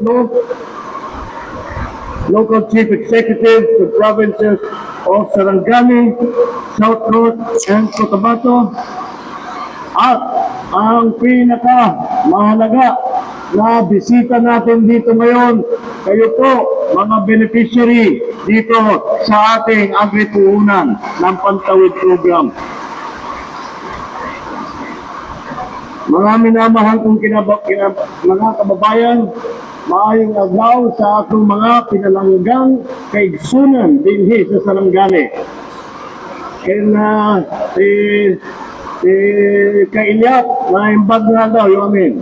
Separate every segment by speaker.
Speaker 1: no? local chief executives of provinces of Sarangani, South North, and Cotabato. At ang pinaka mahalaga na bisita natin dito ngayon, kayo po, mga beneficiary dito sa ating agri-puhunan ng Pantawid Program. Mga minamahal kong kinaba, kinab, mga kababayan, maayong adlaw sa atong mga pinalanggang kaigsunan dinhi sa Sarangani. Kaya na si si Kailyak na imbag na daw yung amin.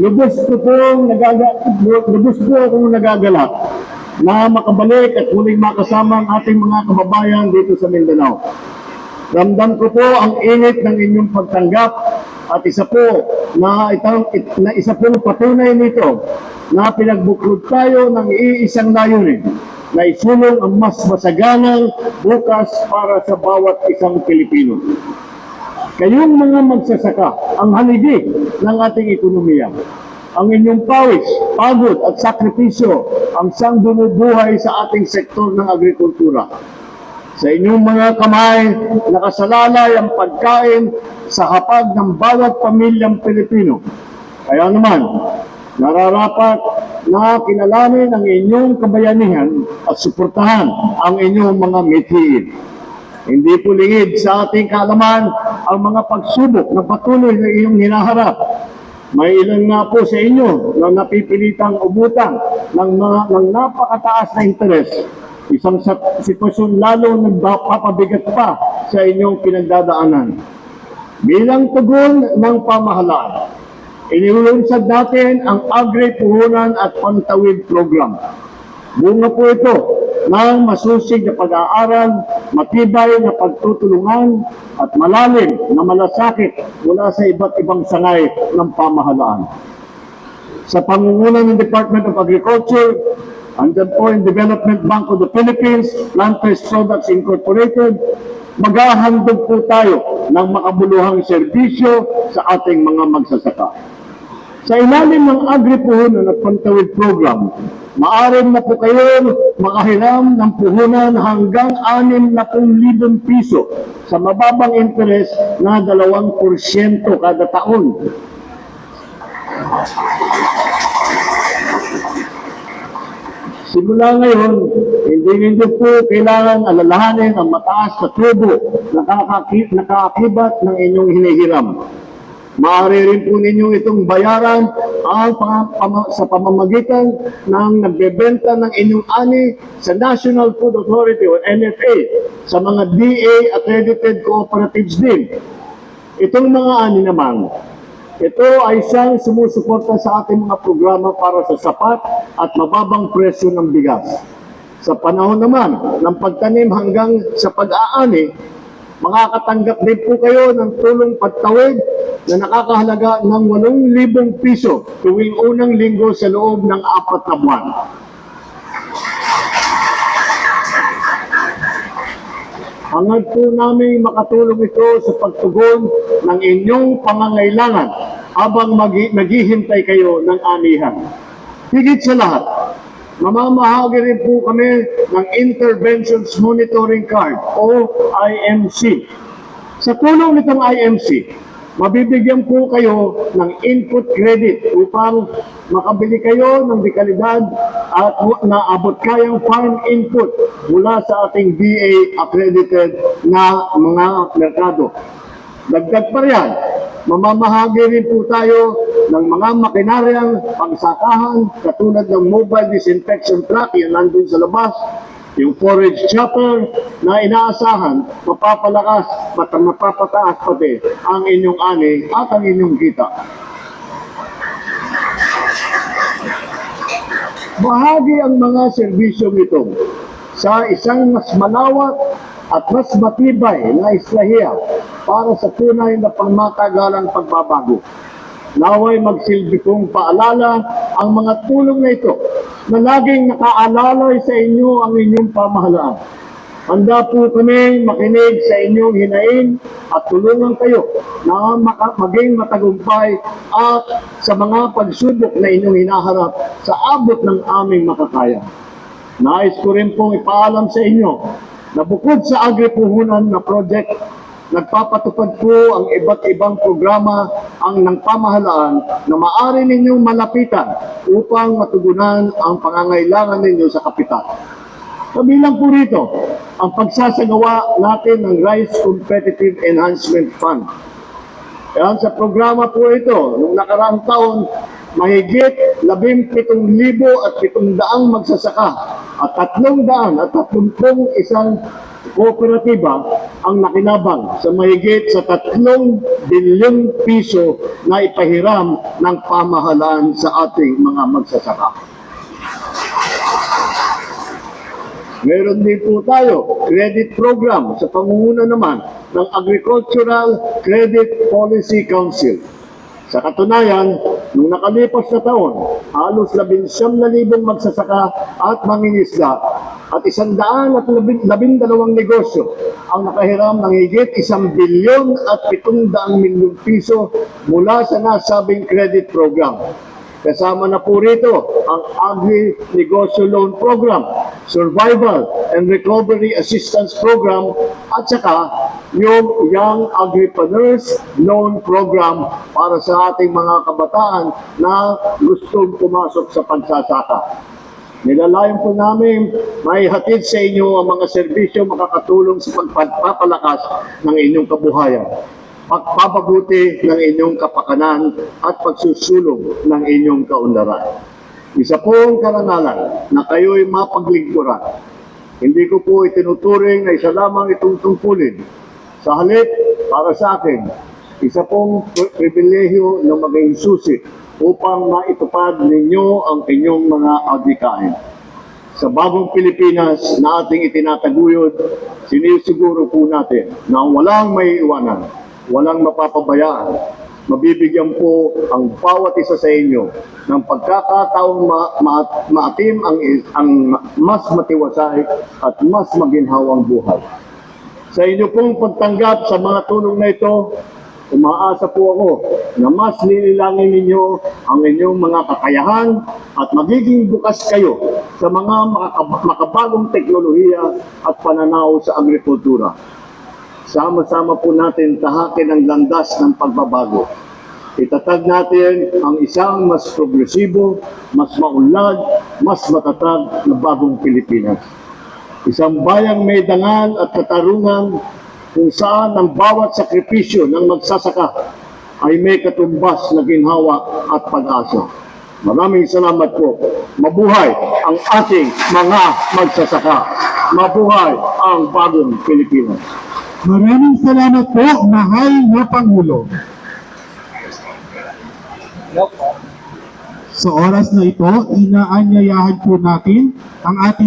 Speaker 1: Lubos ko pong nagaga, lubos po akong nagagalak na makabalik at muling makasama ang ating mga kababayan dito sa Mindanao. Ramdam ko po ang init ng inyong pagtanggap at isa po na, itang, na isa po patunay nito na pinagbuklod tayo ng iisang layunin na isulong ang mas masaganang bukas para sa bawat isang Pilipino. Kayong mga magsasaka, ang haligi ng ating ekonomiya. Ang inyong pawis, pagod at sakripisyo ang siyang bumubuhay sa ating sektor ng agrikultura. Sa inyong mga kamay, nakasalalay ang pagkain sa hapag ng bawat pamilyang Pilipino. Kaya naman, nararapat na kinalamin ang inyong kabayanihan at suportahan ang inyong mga mithiin. Hindi po lingid sa ating kaalaman ang mga pagsubok na patuloy na iyong hinaharap. May ilan nga po sa inyo na napipilitang ubutang ng mga ng napakataas na interes Isang sa- sitwasyon lalo nagpapabigat pa sa inyong pinagdadaanan. Bilang tugon ng pamahalaan, inilunsad natin ang Agri-Puhunan at Pantawid Program. Bunga po ito ng masusig na pag-aaral, matibay na pagtutulungan at malalim na malasakit mula sa iba't ibang sangay ng pamahalaan sa pangunguna ng Department of Agriculture, andyan po yung Development Bank of the Philippines, Plant-Based Products Incorporated, maghahandog po tayo ng makabuluhang serbisyo sa ating mga magsasaka. Sa ilalim ng Agri-Puhunan at Pantawid Program, maaari na po kayo makahiram ng puhunan hanggang 60,000 piso sa mababang interes na 2% kada taon Simula ngayon, hindi ninyo po kailangan alalahanin ang mataas na tubo na nakaakibat ng inyong hinihiram. Maaari rin po ninyo itong bayaran ang sa pamamagitan ng nagbebenta ng inyong ani sa National Food Authority o NFA sa mga DA accredited cooperatives din. Itong mga ani naman, ito ay siyang sumusuporta sa ating mga programa para sa sapat at mababang presyo ng bigas. Sa panahon naman ng pagtanim hanggang sa pag-aani, makakatanggap din po kayo ng tulong pagtawid na nakakahalaga ng 8,000 piso tuwing unang linggo sa loob ng apat na buwan. Hangad po namin makatulong ito sa pagtugon ng inyong pangangailangan habang mag- naghihintay kayo ng anihan. Higit sa lahat, mamamahagi rin po kami ng Interventions Monitoring Card o IMC. Sa tulong nitong IMC, mabibigyan po kayo ng input credit upang makabili kayo ng dekalidad at naabot kayang farm input mula sa ating DA accredited na mga merkado. Dagdag pa riyan, mamamahagi rin po tayo ng mga makinaryang pangsakahan katulad ng mobile disinfection truck yung nandun sa labas, yung forage chopper na inaasahan, mapapalakas at mapapataas pati ang inyong ani at ang inyong kita. Bahagi ang mga serbisyong ito sa isang mas malawak at mas matibay na islahiya para sa tunay na pangmatagalang pagbabago. Naway magsilbi kong paalala ang mga tulong na ito na laging nakaalalay sa inyo ang inyong pamahalaan. Handa po kami makinig sa inyong hinain at tulungan kayo na maging matagumpay at sa mga pagsubok na inyong hinaharap sa abot ng aming makakaya. Nais ko rin pong ipaalam sa inyo na bukod sa agripuhunan na project, nagpapatupad po ang iba't ibang programa ang ng pamahalaan na maaari ninyong malapitan upang matugunan ang pangangailangan ninyo sa kapital. Kabilang po rito, ang pagsasagawa natin ng Rice Competitive Enhancement Fund. Yan sa programa po ito, nung nakaraang taon, mahigit 17,000 at 700 magsasaka at 300 at 30 isang kooperatiba ang nakinabang sa mahigit sa 3 bilyong piso na ipahiram ng pamahalaan sa ating mga magsasaka. Meron din po tayo credit program sa pangunguna naman ng Agricultural Credit Policy Council. Sa katunayan, nung nakalipas na taon, halos 11,000 magsasaka at mangingisda at isang daan at labin, labindalawang negosyo ang nakahiram ng higit isang bilyon at pitong daang milyong piso mula sa nasabing credit program. Kasama na po rito ang Agri-Negosyo Loan Program, Survival and Recovery Assistance Program, at saka yung Young Agripreneurs Loan Program para sa ating mga kabataan na gustong pumasok sa pagsasaka. Nilalayon po namin may hatid sa inyo ang mga serbisyo makakatulong sa pagpapalakas ng inyong kabuhayan pagpapabuti ng inyong kapakanan at pagsusulong ng inyong kaunlaran. Isa po ang karangalan na kayo'y mapaglingkuran. Hindi ko po itinuturing na isa lamang itong tungkulin. Sa halip, para sa akin, isa pong pri- pribilehyo na maging susi upang maitupad ninyo ang inyong mga adhikain. Sa bagong Pilipinas na ating itinataguyod, sinisiguro po natin na walang may iwanan, walang mapapabayaan. Mabibigyan po ang bawat isa sa inyo ng pagkakataong ma- ma- maatim ang, ang mas matiwasay at mas maginhawang buhay. Sa inyo pong pagtanggap sa mga tulong na ito, umaasa po ako na mas nililangin ninyo ang inyong mga kakayahan at magiging bukas kayo sa mga makabagong teknolohiya at pananaw sa agrikultura. Sama-sama po natin tahakin ang landas ng pagbabago. Itatag natin ang isang mas progresibo, mas maunlad, mas matatag na bagong Pilipinas. Isang bayang may dangal at katarungan kung saan ang bawat sakripisyo ng magsasaka ay may katumbas na ginhawa at pag-asa. Maraming salamat po. Mabuhay ang ating mga magsasaka. Mabuhay ang bagong Pilipinas.
Speaker 2: Maraming salamat po, mahal na Pangulo. Sa oras na ito, inaanyayahan po natin ang ating